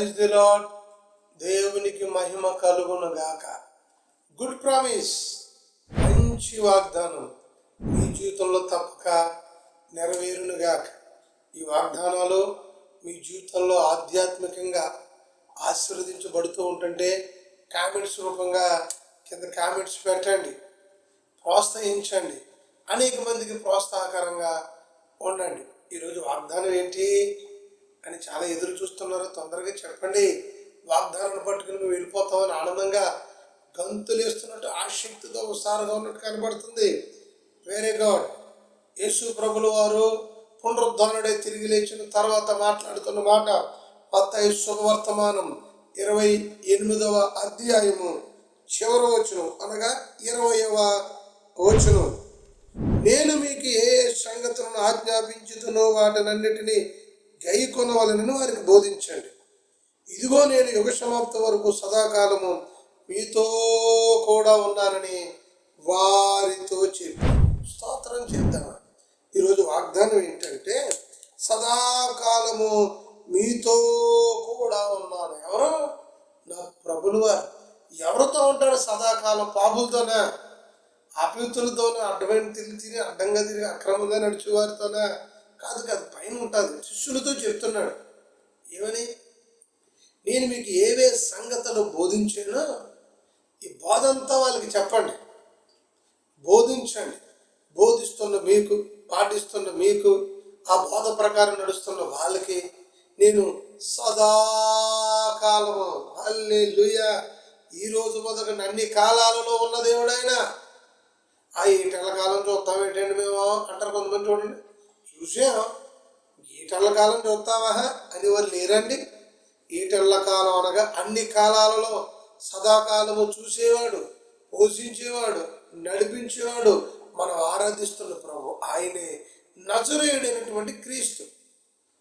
Praise the lord దేవునికి మహిమ కలుగును గాక గుడ్ ప్రామిస్ మంచి వాగ్దానం. మీ జీవితంలో తప్పక నెరవేరును గాక ఈ వాగ్దానాలు మీ జీవితంలో ఆధ్యాత్మికంగా ఆశీర్వదించబడుతూ ఉంటుంటే కామెంట్స్ రూపంగా కింద కామెంట్స్ పెట్టండి. ప్రోత్సహించండి. అనేక మందికి ప్రోత్సాహకరంగా ఉండండి. ఈరోజు వాగ్దానం ఏంటి? అని చాలా ఎదురు చూస్తున్నారు. తొందరగా చెప్పండి. వాగ్దానాన్ని పట్టుకుని నువ్వు వెళ్ళిపోతావని ఆనందంగా గంతులేస్తున్నట్టు ఆశక్తితో ఆసక్తితో ఉత్సాహంగా ఉన్నట్టు కనబడుతుంది. వెరీ గుడ్ యేసు ప్రభుల వారు పునరుద్ధరణుడే తిరిగి లేచిన తర్వాత మాట్లాడుతున్న మాట మత్తయి శుభవర్తమానం ఇరవై ఎనిమిదవ అధ్యాయము చివరి వచనం అనగా ఇరవయవ వచనం. నేను మీకు ఏ ఏ సంగతులను ఆజ్ఞాపించుతునో వాటినన్నిటినీ గై కొనవలనని వారికి బోధించండి. ఇదిగో నేను యుగ సమాప్తి వరకు సదాకాలము మీతో కూడా ఉన్నానని వారితో చెప్పి స్తోత్రం చేద్దామా ఈరోజు వాగ్దానం ఏంటంటే సదాకాలము మీతో కూడా ఉన్నాను. ఎవరు? నా ప్రభులు వారు. ఎవరితో ఉంటాడు సదాకాలం? పాపులతోనే? ఆప్యుతులతోనే అడ్డమైన తిరిగి తిరిగి అడ్డంగా తిరిగి అక్రమంగా నడిచేవారితోనే? కాదు కాదు పైన ఉంటుంది. శిష్యులతో చెప్తున్నాడు ఏమని? నేను మీకు ఏవే సంగతులు బోధించానో ఈ బోధంతా వాళ్ళకి చెప్పండి. బోధించండి. బోధిస్తున్న మీకు పాటిస్తున్న మీకు ఆ బోధ ప్రకారం నడుస్తున్న వాళ్ళకి నేను సదాకాలము అల్లే లుయ ఈరోజు మొదట అన్ని కాలాలలో ఉన్న దేవుడైనా. ఆ ఈ కాలం చూస్తాం ఏంటండి మేము? అంటారు కొంతమంది చూడండి. చూసాం ఈటళ్ళ కాలం చూస్తావా? అని వాళ్ళు లేరండి. ఈటళ్ళ కాలం అనగా అన్ని కాలాలలో సదాకాలము చూసేవాడు పోషించేవాడు నడిపించేవాడు మనం ఆరాధిస్తున్న ప్రభు. ఆయనే నజరేయుడైనటువంటి క్రీస్తు.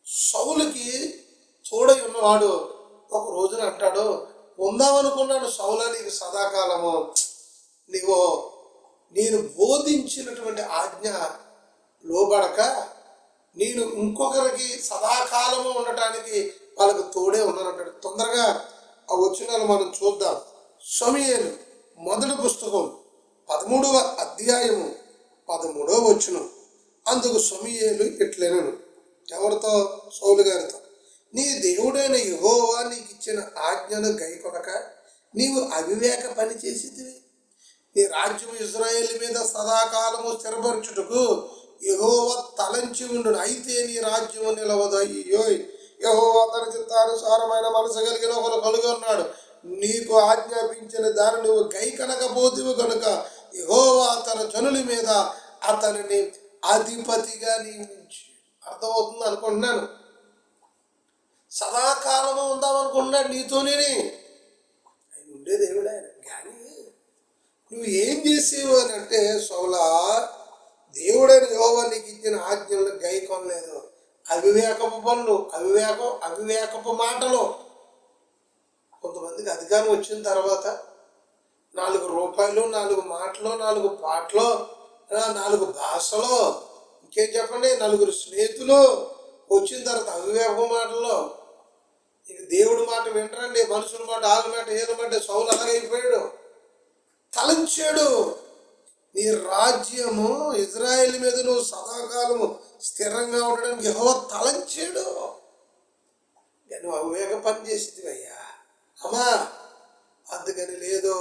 సౌలుకి తోడై ఉన్నవాడు ఒక రోజున అంటాడు ఉందామనుకున్నాడు సౌల నీకు సదాకాలము. నీవు నేను బోధించినటువంటి ఆజ్ఞ లోబడక నేను ఇంకొకరికి సదాకాలము ఉండటానికి వాళ్ళకు తోడే ఉన్నానంటాడు. తొందరగా ఆ వచనాలు మనం చూద్దాం. సమయలు మొదటి పుస్తకం పదమూడవ అధ్యాయము పదమూడవ వచ్చును అందుకు సమయలు ఇట్లనను ఎవరితో? సౌలు గారితో. నీ దేవుడైన యహోవా నీకు ఇచ్చిన ఆజ్ఞను గైకొనక నీవు అవివేక పని చేసిదివి నీ రాజ్యం ఇజ్రాయేల్ మీద సదాకాలము స్థిరపరచుటకు యహోవ తలంచి ఉండు అయితే నీ రాజ్యము నిలవదు. అయ్యో యహోవ తన చిత్తానుసారమైన మనసు కలిగిన ఒకరు కలిగి ఉన్నాడు. నీకు ఆజ్ఞాపించిన దాన్ని నువ్వు గై కనకపోతివి కనుక యహోవా తన జనుల మీద అతనిని అధిపతిగా నియమించి. అర్థమవుతుంది అనుకుంటున్నాను. సదాకాలము ఉందామనుకుంటున్నాడు నీతోనే ఆయన ఉండే దేవుడు ఆయన. కానీ నువ్వు ఏం చేసేవు అని అంటే సౌలా ఇచ్చిన ఆజ్ఞలను గై కొనలేదు అవివేకపు పనులు అవివేకం అవివేకపు మాటలు. కొంతమందికి అధికారం వచ్చిన తర్వాత నాలుగు రూపాయలు నాలుగు మాటలు నాలుగు పాటలు నాలుగు భాషలు ఇంకేం చెప్పండి? నలుగురు స్నేహితులు వచ్చిన తర్వాత అవివేకపు మాటలు. ఇక దేవుడి మాట వింటరండి మనుషుల మాట ఆళ్ళ మాట ఏళ్ళ మాట సౌలు అలాగైపోయాడు. తలంచాడు. నీ రాజ్యము ఇజ్రాయెల్ మీద నువ్వు సదాకాలము స్థిరంగా ఉండడానికి యెహోవా తలంచాడు. నేను అవివేక పని చేసింది అయ్యా అమ్మా అందుకని లేదో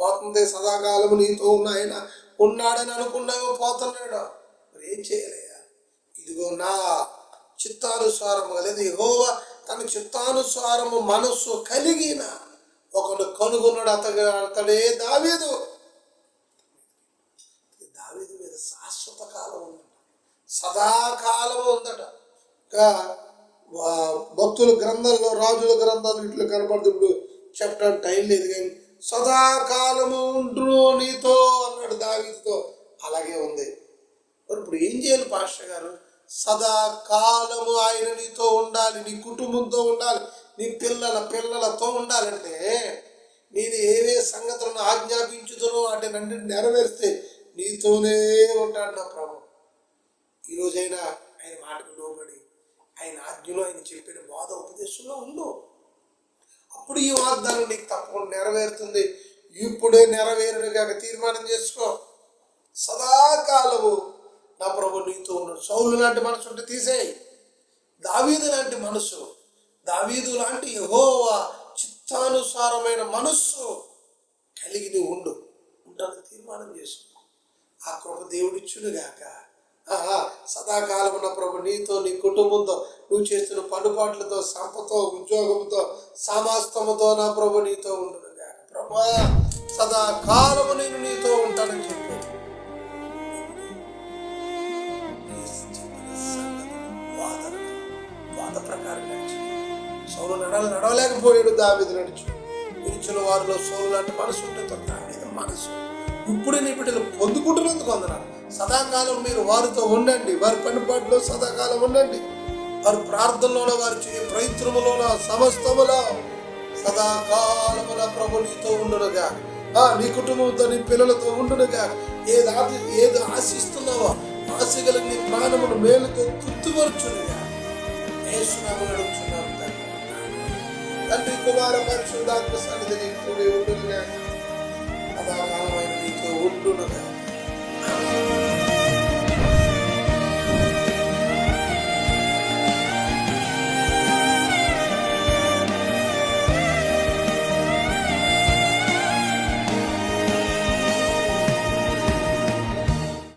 పోతుంది సదాకాలము నీతో ఉన్న ఆయన ఉన్నాడని అనుకున్నావో పోతున్నాడు. మరి ఏం చేయలేయా? ఇదిగో నా చిత్తానుసారము లేదు ఎగోవా తన చిత్తానుసారము మనస్సు కలిగిన ఒకడు కనుగొన్నాడు అతడు అతడే దావీదు. సదాకాలం ఉందట. ఇంకా భక్తుల గ్రంథంలో రాజుల గ్రంథాలు ఇట్లా కనపడుతుంది చెప్పడానికి టైం లేదు కానీ సదాకాలము ఉండ్రు నీతో అన్నాడు దావీదుతో. అలాగే ఉంది. మరి ఇప్పుడు ఏం చేయాలి పాస్టర్ గారు? సదాకాలము ఆయన నీతో ఉండాలి నీ కుటుంబంతో ఉండాలి నీ పిల్లల పిల్లలతో ఉండాలంటే నేను ఏవే సంగతులను ఆజ్ఞాపించుతునో నన్ను నెరవేరిస్తే నీతోనే ఉంటాడు నా ప్రభు. రోజైనా ఆయన మాటకు లోబడి ఆయన ఆజ్ఞలో ఆయన చెప్పిన బోధ ఉపదేశంలో ఉండు. అప్పుడు ఈ వాగ్దానం నీకు తప్పకుండా నెరవేరుతుంది. ఇప్పుడే నెరవేరుడుగా తీర్మానం చేసుకో. సదాకాలము నా ప్రభు నీతో ఉన్నాడు సౌలు లాంటి మనసు ఉంటే తీసేయి. దావీదు లాంటి మనసు దావీదు లాంటి యహోవా చిత్తానుసారమైన మనస్సు కలిగి ఉండు. ఉంటాను తీర్మానం చేసుకో. ఆ కృప దేవుడిచ్చుడుగాక గాక. సదాకాలం నా ప్రభు నీతో నీ కుటుంబంతో నువ్వు చేస్తున్న పనుపాట్లతో సంపతో ఉద్యోగంతో సామాస్తముతో నా ప్రభు నీతో ఉండునుగాక ప్రభా సదాకాలము నేను నీతో ఉంటానని చెప్పాడు వాద ప్రకారం నడిచి. సౌలు నడవ నడవలేకపోయాడు దావిది నడుచు. నిలిచిన వారిలో సౌలు లాంటి మనసు ఉంటుంది దావిది మనసు. ఇప్పుడు నీ బిడ్డలు పొందుకుంటున్నందుకు వందనాలు. సదాకాలం మీరు వారితో ఉండండి. వారి పనిపాటులో సదాకాలం ఉండండి. వారి ప్రార్థనలోన వారు చేయ ప్రయత్నములోన సమస్తములో సదాకాలమున ప్రభు నీతో ఉండునుగా. ఆ నీ కుటుంబంతో నీ పిల్లలతో ఉండునుగా. ఏది ఆది ఏది ఆశిస్తున్నావో ఆశగల నీ ప్రాణమును మేలుతో తృప్తిపరచునుగా. యేసునామమున అడుగుచున్నాను తండ్రి. కుమార పరిశుద్ధాత్మ సన్నిధి నీకు ఉండునుగా. సదాకాలమైన నీతో ఉండునుగా.